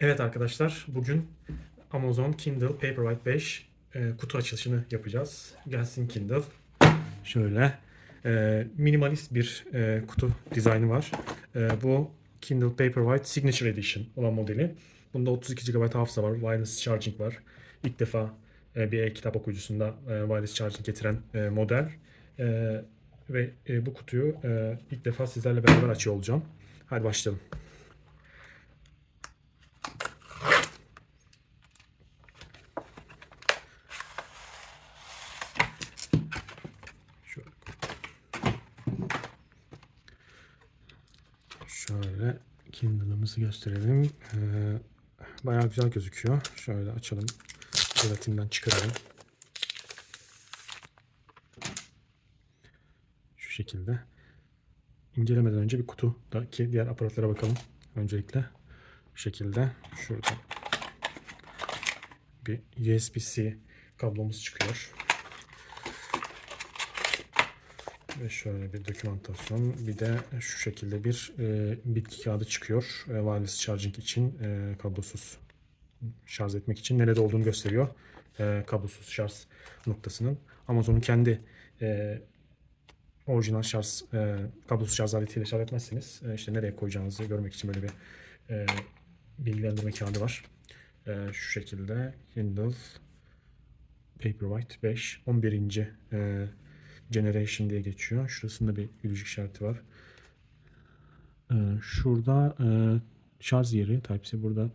Evet arkadaşlar bugün Amazon Kindle Paperwhite 5 e, kutu açılışını yapacağız. Gelsin Kindle. Şöyle e, minimalist bir e, kutu dizaynı var. E, bu Kindle Paperwhite Signature Edition olan modeli. Bunda 32 GB hafıza var. Wireless charging var. İlk defa e, bir e-kitap okuyucusunda e, wireless charging getiren e, model. E, ve e, bu kutuyu e, ilk defa sizlerle beraber açıyor olacağım. Hadi başlayalım. Şöyle Kindle'ımızı gösterelim. Ee, bayağı güzel gözüküyor. Şöyle açalım. Jelatinden çıkaralım. Şu şekilde. İncelemeden önce bir kutudaki diğer aparatlara bakalım. Öncelikle bu şekilde şurada bir USB-C kablomuz çıkıyor. Ve şöyle bir dokümantasyon. Bir de şu şekilde bir e, bitki kağıdı çıkıyor. E, wireless charging için e, kablosuz şarj etmek için nerede olduğunu gösteriyor. E, kablosuz şarj noktasının. Amazon'un kendi e, orijinal şarj e, kablosuz şarj aletiyle şarj etmezseniz e, işte nereye koyacağınızı görmek için böyle bir e, bilgilendirme kağıdı var. E, şu şekilde Kindle Paperwhite 5 11. E, Generation diye geçiyor. Şurasında bir gülücük işareti var. Ee, şurada e, şarj yeri Type-C. Burada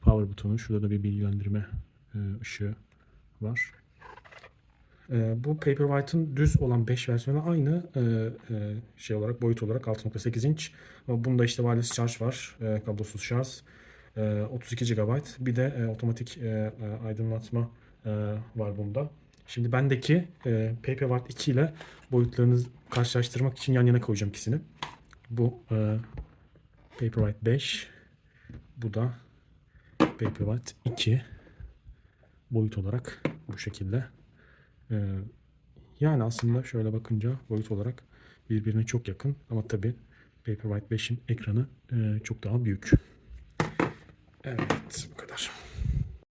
power butonu. Şurada da bir bilgilendirme e, ışığı var. E, bu Paperwhite'ın düz olan 5 versiyonu aynı e, şey olarak boyut olarak 6.8 inç. Ama bunda işte wireless charge var. Kablosuz şarj. E, 32 GB. Bir de otomatik aydınlatma var bunda. Şimdi bendeki e, Paperwhite 2 ile boyutlarını karşılaştırmak için yan yana koyacağım ikisini. Bu e, Paperwhite 5. Bu da Paperwhite 2. Boyut olarak bu şekilde. E, yani aslında şöyle bakınca boyut olarak birbirine çok yakın. Ama tabi Paperwhite 5'in ekranı e, çok daha büyük. Evet bu kadar.